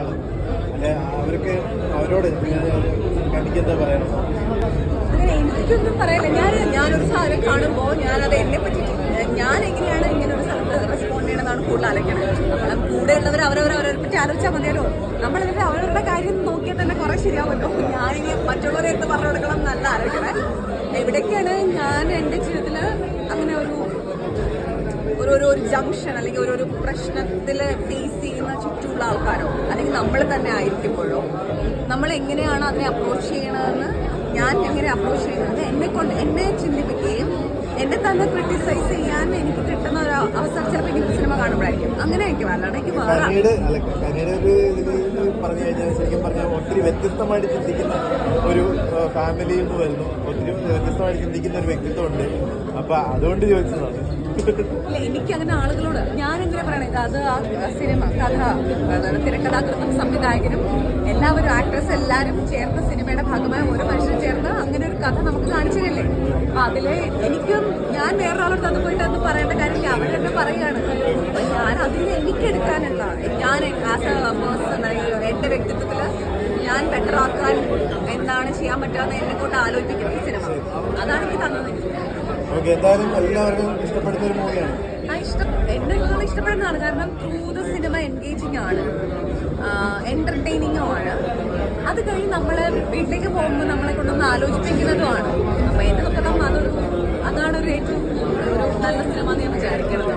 ഒരാൾ അല്ലെ അവർക്ക് അവരോട് എന്താ പറയണം എനിക്കൊന്നും പറയില്ല ഞാൻ ഞാനൊരു സാധനം കാണുമ്പോൾ ഞാനത് എന്നെ പറ്റി ഞാൻ എങ്ങനെയാണ് ഇങ്ങനെ ഒരു സ്ഥലത്ത് റെസ്പോണ്ട് ചെയ്യണമെന്നാണ് കൂടുതൽ അലക്കണത് നമ്മളെ കൂടെ ഉള്ളവർ അവരവർ അവരെ പറ്റി ആലോചിച്ചാൽ മതിയല്ലോ. നമ്മളിതിൽ അവരവരുടെ കാര്യം നോക്കിയാൽ തന്നെ കുറെ ശരിയാവുമല്ലോ. ഞാനിനി മറ്റുള്ളവരെ എടുത്ത് പറഞ്ഞു കൊടുക്കണം നല്ല ആലോചിക്കണേ. എവിടേക്കാണ് ഞാൻ എന്റെ ജീവിതത്തിൽ അങ്ങനെ ഒരു ഒരു ഒരു ജംഗ്ഷൻ അല്ലെങ്കിൽ ഒരു ഒരു പ്രശ്നത്തിൽ ഫേസ് ചെയ്യുന്ന ചുറ്റുമുള്ള ആൾക്കാരോ? നമ്മൾ തന്നെ ആയിരിക്കുമ്പോഴോ? നമ്മൾ എങ്ങനെയാണ് അതിനെ അപ്രോച്ച് ചെയ്യണതെന്ന് ഞാൻ എങ്ങനെ അപ്രോച്ച് ചെയ്യുന്നത് എന്നെ കൊണ്ട് എന്നെ ചിന്തിപ്പിക്കുകയും എന്നെ തന്നെ ക്രിട്ടിസൈസ് ചെയ്യാൻ എനിക്ക് കിട്ടുന്ന ഒരു അവസരം ചിലപ്പോൾ എനിക്ക് സിനിമ കാണുമ്പോഴായിരിക്കും. അങ്ങനെ ആയിരിക്കും എനിക്ക് പറഞ്ഞു കഴിഞ്ഞാൽ ശരിക്കും പറഞ്ഞാൽ ഒത്തിരി വ്യത്യസ്തമായിട്ട് ചിന്തിക്കുന്ന ഒരു ഫാമിലിയിൽ നിന്ന് വരുന്നു. ഒത്തിരി വ്യത്യസ്തമായിട്ട് ചിന്തിക്കുന്ന ഒരു വ്യക്തിത്വമുണ്ട്. അപ്പൊ അതുകൊണ്ട് ചോദിച്ചതാണ്. ഇല്ല എനിക്ക് അങ്ങനെ ആളുകളോട് ഞാൻ എങ്ങനെ പറയണേ അത് ആ സിനിമ കഥ തിരക്കഥാകൃത്തും സംവിധായകനും എല്ലാവരും ആക്ട്രസ് എല്ലാവരും ചേർന്ന സിനിമയുടെ ഭാഗമായ ഓരോ മനുഷ്യരും ചേർന്ന് അങ്ങനെ ഒരു കഥ നമുക്ക് കാണിച്ചു തരില്ലേ? അപ്പൊ അതിൽ എനിക്കും ഞാൻ വേറൊരാളോട് അത് പോയിട്ട് അത് പറയേണ്ട കാര്യമില്ല. അവരെന്നെ പറയാണ്. അപ്പൊ ഞാൻ അതിൽ എനിക്ക് എടുക്കാനുള്ള ഞാൻ ആസ് എ പേഴ്സൺ എന്റെ വ്യക്തിത്വത്തിൽ ഞാൻ ബെറ്റർ ആക്കാൻ എന്താണ് ചെയ്യാൻ പറ്റുക എന്നെ കൊണ്ട് ആലോചിപ്പിക്കും സിനിമ. അതാണ് എനിക്ക് തന്നത്. ഓക്കെ എന്തായാലും എല്ലാവർക്കും ഇഷ്ടപ്പെടുന്ന ഒരു മൂവിയാണ്. എന്നെ ഇഷ്ടപ്പെടുന്നതാണ്. കാരണം ത്രൂ ദ സിനിമ എൻഗേജിങ് ആണ്. എന്റർടൈനിങ്ങും ആണ്. അത് കഴിഞ്ഞ് നമ്മളെ വീട്ടിലേക്ക് പോകുമ്പോൾ നമ്മളെ കൊണ്ടൊന്ന് ആലോചിപ്പിക്കുന്നതുമാണ്. അപ്പൊ എന്നെ അതൊരു അതാണ് ഒരു ഏറ്റവും നല്ല സിനിമ എന്ന് ഞാൻ വിചാരിക്കുന്നത്